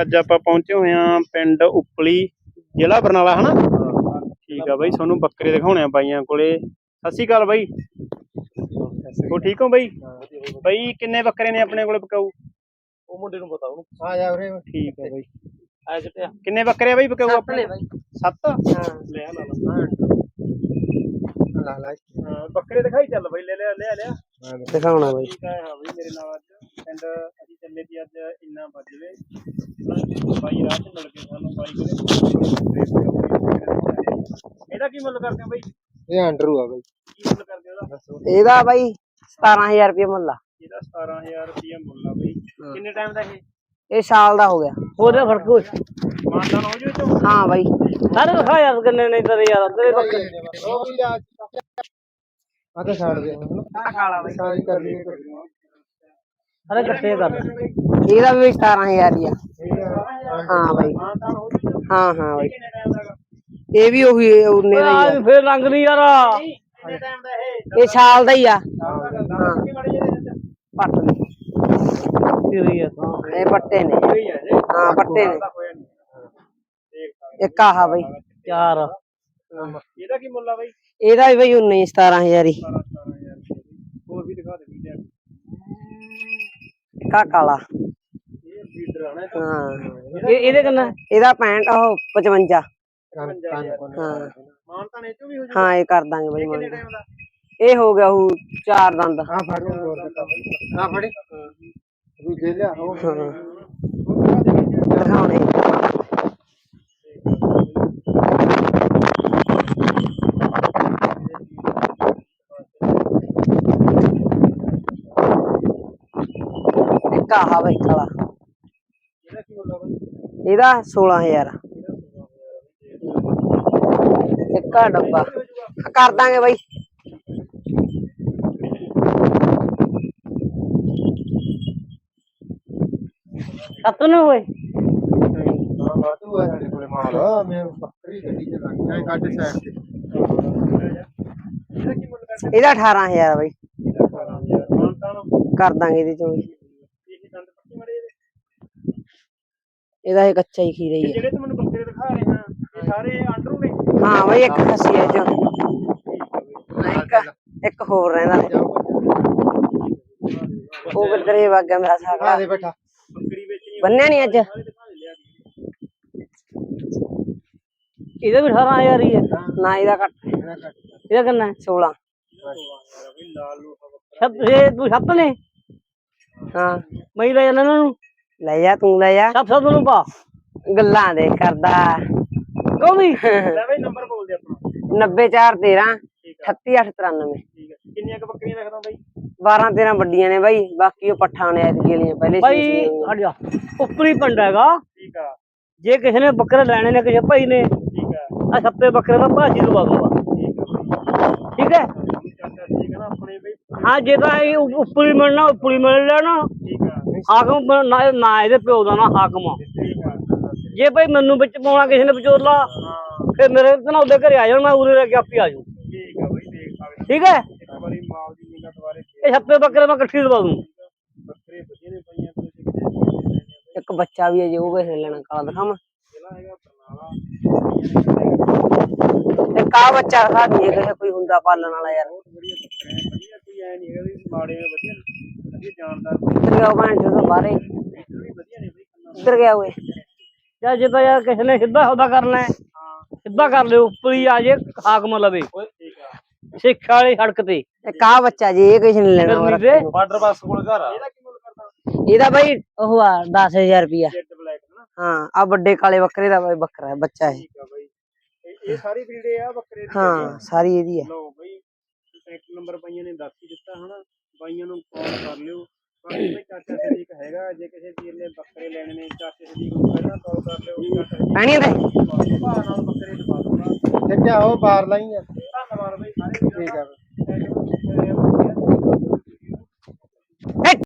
ਅੱਜ ਆਪਾਂ ਪਹੁੰਚੇ ਹੋਏ ਆ ਪਿੰਡ ਉਪਲੀ ਜ਼ਿਲ੍ਹਾ ਬਰਨਾਲਾ ਹਨਾ? ਠੀਕ ਆ ਬਾਈ ਤੁਹਾਨੂੰ ਬੱਕਰੇ ਦਿਖਾਉਣੇ ਆ ਬਾਈਆਂ ਕੋਲੇ। ਸਤਿ ਸ਼੍ਰੀ ਅਕਾਲ ਬਾਈ। ਹੋ ਠੀਕ ਹੋ ਬਾਈ? ਬਾਈ ਕਿੰਨੇ ਬੱਕਰੇ ਨੇ ਆਪਣੇ ਕੋਲੇ ਪਕਾਊ? ਉਹ ਮੁੰਡੇ ਨੂੰ ਪਤਾ ਉਹਨੂੰ। ਆ ਜਾ ਵੀਰੇ। ਠੀਕ ਆ ਬਾਈ। ਆ ਚਟਿਆ ਕਿੰਨੇ ਬੱਕਰੇ ਆ ਬਾਈ ਪਕਾਊ ਆਪਣੇ? ਬਾਈ। ਸੱਤ? ਹਾਂ। ਲੈ ਲਾ ਲਾ। ਲਾ ਲਾ। ਹਾਂ, ਬੱਕਰੇ ਦਿਖਾਈ ਚੱਲ ਬਾਈ ਲੈ ਲਿਆ ਲੈ ਲਿਆ। ਦਿਖਾਉਣਾ ਬਾਈ। ਠੀਕ ਆ ਹਾਂ ਬਈ ਮੇਰੇ ਨਾਲ ਅੱਜ ਪਿੰਡ ਚੱਲੇ ਸੀ ਅੱਜ ਇੰਨਾ ਵੱਜਵੇ ਬਾਈ ਰਾਹ ਚ ਮਿਲ ਕੇ ਸਾਨੂੰ ਬਾਈ ਕੋਲੇ ਇਹਦਾ ਕੀ ਮੁੱਲ ਕਰਦੇ ਹੋ ਬਾਈ? ਕੀ ਇਹ ਅੰਡਰੂ ਆ ਬਾਈ। ਮੁੱਲ ਕਰਦੇ ਹੋ ਉਹਦਾ ਇਹਦਾ ਬਾਈ 17000 ਰੁਪਏ ਮੁੱਲ ਆ। ਇਹਦਾ 17000 ਰੁਪਏ ਮੁੱਲ ਆ ਬਾਈ। ਕਿੰਨੇ ਟਾਈਮ ਦਾ ਇਹ? ਇਹ ਸਾਲ ਦਾ ਹੋ ਗਿਆ। ਉਹਦੇ ਫ਼ਰਕ ਕੁਛ ਮਾਨਦਾਨ ਹੋ ਜੂ ਚੋਂ ਹਾਂ ਬਾਈ। ਸਾਰੇ ਦਿਖਾ ਯਾਰ ਕਿੰਨੇ ਨਹੀਂ ਤੇਰੇ ਯਾਰ ਤੇਰੇ ਬੱਕਰੇ ਆ ਤਾਂ ਛੱਡ ਦੇ। ਕਾਲਾ ਬਾਈ। ਸਾਰੀ ਕਰ ਲਈ। ਸਾਰੇ ਇਕੱਠੇ ਕਰ ਇਹਦਾ ਵੀ 17000 ਹੀ ਆ। ਹਾਂ ਬਾਈ। ਹੋ ਹਾਂ ਬਾਈ। ਇਹ ਵੀ ਉਹੀ ਉਨੇ ਦਾ ਹੀ ਆ। ਫੇਰ ਰੰਗ ਨਹੀਂ ਯਾਰ। ਇਹ ਸਾਲ ਦਾ ਹੀ ਆ। ਹਾਂ। ਪੱਟ ਨੇ। ਇਹ ਪੱਟੇ ਨੇ। ਹੈ ਪੱਟੇ ਨੇ। ਇੱਕ ਆਹ ਬਾਈ। ਚਾਰ। ਇਹਦਾ ਕੀ ਮੁੱਲ ਆ ਬਾਈ ਇਹਦਾ ਵੀ ਬਾਈ 19 17000 ਹੀ 17 17000 ਹੋਰ ਵੀ ਦਿਖਾ ਦੇ ਵੀਡੀਓ ਕਾ ਕਾਲਾ ਨਾ ਹਾਂ। ਇਹ ਇਹਦੇ ਕਿੰਨਾ? ਇਹਦਾ 65 ਉਹ 55 ਤਾਂ ਹਾਂ ਮਾਨ ਤਾਂ ਇਹ ਚੋਂ ਵੀ ਹੋ ਜੂ ਹਾਂ ਇਹ ਕਰ ਦਾਂਗੇ ਬਾਈ ਦਾ? ਇਹ ਹੋ ਗਿਆ ਉਹ ਚਾਰ ਦੰਦ। ਆ ਫੜ ਆ ਫੜੀ। ਲਿਆ ਉਹ ਦਿਖਾਉਣੇ। ਇੱਕ ਆਹ ਬਾਈ ਕਾਲਾ ਇਹਦਾ ਕੀ ਮੁੱਲ ਆ ਬਾਈ? ਇਹਦਾ 16000 ਇੱਕ ਆ ਡੱਬਾ। ਕਰ ਦਾਂਗੇ ਬਾਈ। ਸੱਤ ਨੂੰ ਹੋਏ ਵਾਧੂ ਆ ਸਾਡੇ ਕੋਲੇ ਮਾਲ। ਮੈਂ ਬੱਕਰੀ ਗੱਡੀ ਚ ਲੱਗ ਗਿਆ ਕੱਢ ਸਾਈਡ ਤੇ ਇਹਦਾ ਕੀ ਮੁੱਲ ਕਰਦੇ ਇਹਦਾ 18000 ਬਾਈ ਕਰ ਦਾਂਗੇ ਇਹਦੇ ਚੋਂ ਵੀ। ਇਹ ਦੰਦ ਪੱਕੀ ਮੜੇ ਇਹਦੇ ਇਹਦਾ ਇਹ ਕੱਚਾ ਹੀ ਖੀਰਾ ਹੀ ਹੈ। ਜਿਹੜੇ ਤੂੰ ਮੈਨੂੰ ਬੱਕਰੇ ਦਿਖਾ ਰਹੇ ਹਾਂ ਇਹ ਸਾਰੇ ਆਂਡਰੂ ਨੇ ਹਾਂ ਬਾਈ ਇੱਕ ਖੱਸੀ ਹੈ ਚੋਂ ਇੱਕ ਇੱਕ ਹੋਰ ਰਹਿੰਦਾ ਉਹ ਕਿੱਧਰੇ ਵਗ ਗਿਆ ਮੇਰਾ ਸਾਗਾ ਬੈਠਾ ਬੱਕਰੀ ਵੇਚਣੀ ਬੰਨਿਆ ਨਹੀਂ ਅੱਜ? ਸਾਰੇ ਇਹਦਾ ਵੀ 18000 ਹੀ ਹੈ। ਨਾ ਇਹਦਾ ਘੱਟ। ਇਹਦਾ ਕਿੰਨਾ ਹੈ? 16 ਵੀ ਲਾਲ ਲੋਹਾ ਬੱਕਰਾ। ਸੱਤ ਇਹ ਤੂੰ ਸੱਤ ਨੇ ਹਾਂ। ਮੈਂ ਲੈ ਜਾਣਾ ਇਹਨਾਂ ਨੂੰ। ਲੈ ਜਾ ਤੂੰ ਲੈ ਜਾ। ਸੱਤ ਸੱਤ ਨੂੰ ਪਾ। ਗੱਲਾਂ ਦੇ ਕਰਦਾ। ਵੀ ਲੈ ਬਈ ਨੰਬਰ ਬੋਲ ਦੇ ਆਪਣਾ 90413 ਠੀਕ ਆ। 3893 ਠੀਕ ਹੈ ਕਿੰਨੀਆਂ ਕ ਬੱਕਰੀਆਂ ਰੱਖਦਾ ਬਾਈ? 12 13 ਵੱਡੀਆਂ ਨੇ ਬਾਈ। ਬਾਕੀ ਉਹ ਪੱਠਾਂ ਨੇ ਐਤਕੀ ਵਾਲੀਆਂ ਪਹਿਲੇ ਸੀ ਹਟ ਜਾ ਉੱਪਰੀ ਪਿੰਡ ਹੈਗਾ। ਠੀਕ ਆ। ਜੇ ਕਿਸੇ ਨੇ ਬੱਕਰੇ ਲੈਣੇ ਨੇ ਕਿਸੇ ਭਾਈ ਨੇ ਠੀਕ ਆ। ਆ ਸੱਤੇ ਬੱਕਰੇ ਦਾ ਭਾਜੀ ਲਵਾ ਦੂੰਗਾ। ਠੀਕ ਆ ਠੀਕ ਹੈ? ਬਾਈ ਬਈ ਹਾਂ ਜੇ ਤਾਂ ਇਹ ਉੱਪਰੀ ਮਿਲਣਾ ਉੱਪਰੀ ਮਿਲ ਲੈਣਾ। ਹਾਕਮ ਬ- ਨਾ ਨਾ ਇਹਦੇ ਪਿਓ ਦਾ ਨਾ ਹਾਕਮ ਆ। ਠੀਕ ਆ ਜੇ ਭਾਈ ਮੈਨੂੰ ਵਿੱਚ ਪਾਉਣਾ ਕਿਸੇ ਨੇ ਵਿਚੋਲਾ ਹਾਂ। ਫਿਰ ਮੇਰੇ ਉਹਦੇ ਘਰੇ ਆ ਜਾਣ ਮੈਂ ਉਰੇ ਰਹਿ ਕੇ ਆਪੇ ਆ ਜਾਊਂ। ਠੀਕ ਆ ਬਾਈ ਦੇਖ ਸਕਦੇ ਠੀਕ ਹੈ? ਇੱਕ ਵਾਰੀ ਮਾਲ ਦੀ ਨਿਗਾਹ ਦੁਬਾਰੇ ਇਹ ਸੱਤੇ ਬੱਕਰੇ ਮੈਂ ਇਕੱਠੀ ਦਵਾ ਦੂੰ। ਬੱਕਰੇ ਵਧੀਆ ਨੇ ਪਈਆਂ ਕੋਈ ਸਿੱਖਦੇ ਇੱਕ ਬੱਚਾ ਵੀ ਹੈ ਜੇ ਉਹ ਵੇਖ ਲੈਣਾ ਕਾਲਾ ਦਿਖਾਵਾਂ? ਹੈਗਾ ਬਰਨਾਲਾ ਇੱਕ ਆ ਬੱਚਾ ਦਿਖਾ ਦਈਏ ਕਿਸੇ ਕੋਈ ਹੁੰਦਾ ਪਾਲਣ ਵਾਲਾ ਯਾਰ। ਵਧੀਆ ਬੱਕਰੇ ਵਧੀਆ ਕੋਈ ਐ ਨਹੀਂ ਹੈਗਾ ਵੀ ਮਾੜੇ ਵਧੀਆ। ਵਧੀਆ ਨੇ ਬਈ ਕੰਨਾਂ ਕਿੱਧਰ ਗਿਆ ਓਏ। ਜਾਂ ਜੇ ਤਾਂ ਯਾਰ ਕਿਸੇ ਨੇ ਸਿੱਧਾ ਸੌਦਾ ਕਰਨਾ ਹੈ ਹਾਂ ਸਿੱਧਾ ਕਰ ਲਿਓ ਉੱਪਰੀ ਆ ਜੇ ਹਾਕਮ ਲਵੇ। ਠੀਕ ਆ। ਸਿੱਖ ਵਾਲੀ ਸੜਕ ਤੇ। ਇੱਕ ਆ ਬੱਚਾ ਜੇ ਇਹ ਕਿਸੇ ਨੇ ਲੈਣਾ ਗਰਮੀ ਦੇ ਬਾਰਡਰ ਬੱਸ ਕੋਲ ਘਰ ਆ। ਇਹਦਾ ਬਾਈ ਉਹ ਆ 10000 ਰੁਪਿਆ ਜੈਟ ਬਲੈਕ ਨਾ? ਹਾਂ ਆ ਵੱਡੇ ਕਾਲੇ ਬੱਕਰੇ ਦਾ ਬਾਈ ਬੱਕਰਾ ਹੈ ਬੱਚਾ ਹੈ ਠੀਕ ਆ ਬਾਈ। ਇਹ- ਇਹ ਸਾਰੀ ਬਰੀਡੇ ਆ ਬੱਕਰੇ ਦੀ ਹਾਂ ਸਾਰੀ ਇਹਦੀ ਹੈ ਲਓ ਬਈ ਕੰਟੈਕਟ ਨੰਬਰ ਬਾਈਆਂ ਨੇ ਦੱਸ ਹੀ ਦਿੱਤਾ ਹਨਾ? ਬਾਈਆਂ ਨੂੰ ਕਾਲ ਕਰ ਲਿਓ। ਬਾਕੀ ਬਈ ਚਾਚਾ ਸਦੀਕ ਹੈਗਾ ਜੇ ਕਿਸੇ ਵੀਰ ਨੇ ਬੱਕਰੇ ਲੈਣੇ ਨੇ ਚਾਚੇ ਸਦੀਕ ਨੂੰ ਪਹਿਲਾਂ ਕਾਲ ਕਰ ਲਿਓ ਪੈਣੀਆਂ ਤੇ ਭਾਅ ਨਾਲ ਬੱਕਰੇ ਦਵਾ ਦੂੰਗਾ ਕਿੱਥੇ ਉਹ ਬਾਹਰ ਲਾਈ ਆ ਧੰਨਵਾਦ ਬਈ ਸਾਰੇ ਵੀਰਾਂ ਦਾ। ਠੀਕ ਆ।